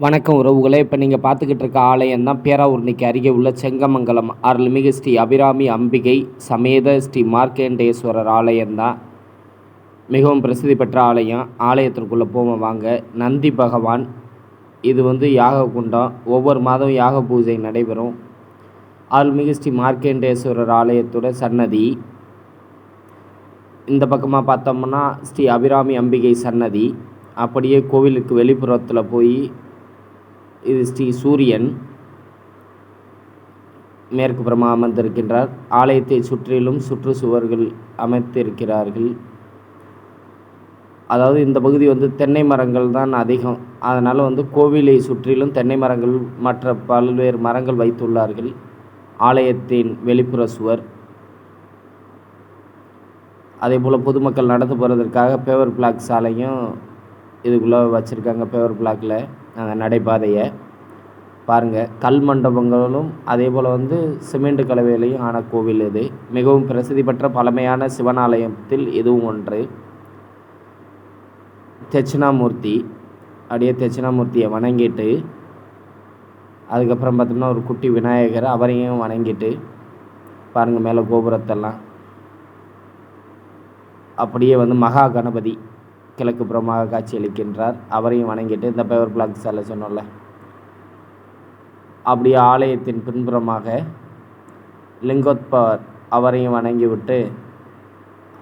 வணக்கம் உறவுகளே. இப்போ நீங்கள் பார்த்துக்கிட்டு இருக்க ஆலயம் தான் பேராவூர்ணிக்கு அருகே உள்ள செங்கமங்கலம். அருள்மிகு ஸ்ரீ அபிராமி அம்பிகை சமேத ஸ்ரீ மார்க்கேண்டேஸ்வரர் ஆலயம் தான். மிகவும் பிரசித்தி பெற்ற ஆலயம். ஆலயத்திற்குள்ளே போவோம் வாங்க. நந்தி பகவான். இது வந்து யாக குண்டம் ஒவ்வொரு மாதம் யாக பூஜை நடைபெறும். அருள்மிகு ஸ்ரீ மார்க்கேண்டேஸ்வரர் ஆலயத்தோட சன்னதி. இந்த பக்கமாக பார்த்தோம்னா ஸ்ரீ அபிராமி அம்பிகை சன்னதி. அப்படியே கோவிலுக்கு வெளிப்புறத்தில் போய் இது ஸ்ரீ சூரியன். மேற்கு புறமாக அமர்ந்திருக்கின்றார். ஆலயத்தை சுற்றிலும் சுற்றுச்சுவர்கள் அமைத்திருக்கிறார்கள். அதாவது இந்த பகுதி வந்து தென்னை மரங்கள் தான் அதிகம். அதனால் வந்து கோவிலை சுற்றிலும் தென்னை மரங்கள் மற்ற பல்வேறு மரங்கள் வைத்துள்ளார்கள். ஆலயத்தின் வெளிப்புற சுவர். அதே போல் பொதுமக்கள் நடந்து போகிறதற்காக பேவர் பிளாக் சாலையும் இதுக்குள்ளே வச்சுருக்காங்க பேவர் பிளாக்கில் அந்த நடைபாதையை பாருங்கள் கல் மண்டபங்களும் அதே போல் வந்து சிமெண்ட் கலவையிலையும் ஆன கோவில் இது. மிகவும் பிரசித்தி பெற்ற பழமையான சிவனாலயத்தில் இதுவும் ஒன்று. தட்சிணாமூர்த்தி அப்படியே தட்சிணாமூர்த்தியை வணங்கிட்டு அதுக்கப்புறம் பார்த்தோம்னா ஒரு குட்டி விநாயகர் அவரையும் வணங்கிட்டு பாருங்கள் மேலே கோபுரத்தெல்லாம். அப்படியே வந்து மகா கணபதி. கிழக்கு புறமாக காட்சியளிக்கின்றார். அவரையும் வணங்கிட்டு இந்த பேவர் பிளாக் சாலை சொன்னோம்ல. அப்படியே ஆலயத்தின் பின்புறமாக லிங்கோத்பவர் அவரையும் வணங்கிவிட்டு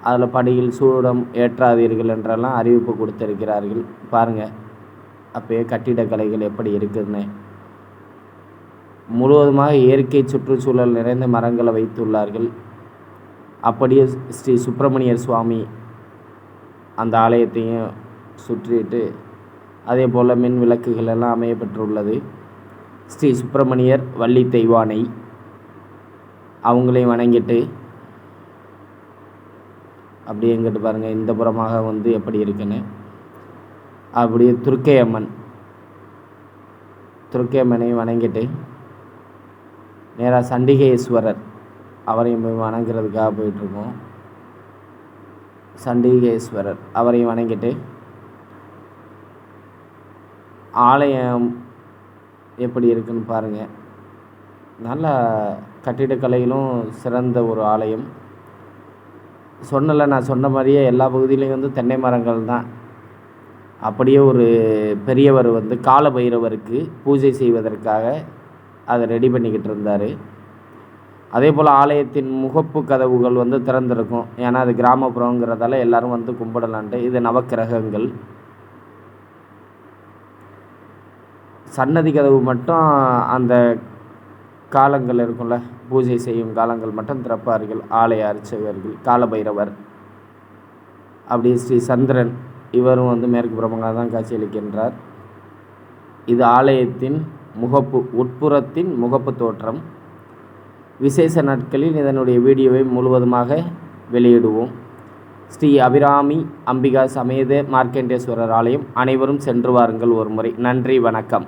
அதில் படியில் சூடம் ஏற்றாதீர்கள் என்றெல்லாம் அறிவிப்பு கொடுத்திருக்கிறார்கள். பாருங்கள் அப்போயே கட்டிடக்கலைகள் எப்படி இருக்குதுன்னு. முழுவதுமாக இயற்கை சுற்றுச்சூழல் நிறைந்த மரங்களை வைத்துள்ளார்கள். அப்படியே ஸ்ரீ சுப்பிரமணியர் சுவாமி அந்த ஆலயத்தையும் சுற்றிட்டு அதே போல் மின் விளக்குகள் எல்லாம் அமையப்பெற்றுள்ளது. ஸ்ரீ சுப்பிரமணியர் வள்ளி தெய்வானை அவங்களையும் வணங்கிட்டு அப்படியே எங்கிட்டு பாருங்கள் இந்த புறமாக வந்து எப்படி இருக்குன்னு. அப்படியே துர்க்கை அம்மன் துர்க்கை அம்மனையும் வணங்கிட்டு நேராக சண்டிகேஸ்வரர் அவரையும் போய் வணங்குறதுக்காக போயிட்டுருக்கோம். சண்டிகேஸ்வரர். அவரையும் வணங்கிட்டு ஆலயம் எப்படி இருக்குன்னு பாருங்கள் நல்ல கட்டிடக்கலையிலும் சிறந்த ஒரு ஆலயம். சொன்னல நான் சொன்ன மாதிரியே எல்லா பகுதியிலையும் வந்து தென்னை மரங்கள் தான். அப்படியே ஒரு பெரியவர் வந்து கால பைரவருக்கு பூஜை செய்வதற்காக அதை ரெடி பண்ணிக்கிட்டு இருந்தார். அதே போல் ஆலயத்தின் முகப்பு கதவுகள் வந்து திறந்திருக்கும். ஏன்னா அது கிராமப்புறங்கிறதால எல்லாரும் வந்து கும்பிடலான்ட்டு. இது நவக்கிரகங்கள். சன்னதி கதவு மட்டும் அந்த காலங்கள் இருக்கும்ல. பூஜை செய்யும் காலங்கள் மட்டும் திறப்பார்கள். ஆலய அர்ச்சகர்கள் காலபைரவர். அப்படி ஸ்ரீ சந்திரன் இவரும் வந்து மேற்கு பிரபங்களாக தான் காட்சியளிக்கின்றார் இது ஆலயத்தின் முகப்பு உட்புறத்தின் முகப்பு தோற்றம். விசேஷ நாட்களில் இதனுடைய வீடியோவை முழுவதுமாக வெளியிடுவோம். ஸ்ரீ அபிராமி அம்பிகா சமேத மார்க்கண்டேஸ்வரர் ஆலயம் அனைவரும் சென்று வாருங்கள் ஒரு முறை நன்றி வணக்கம்.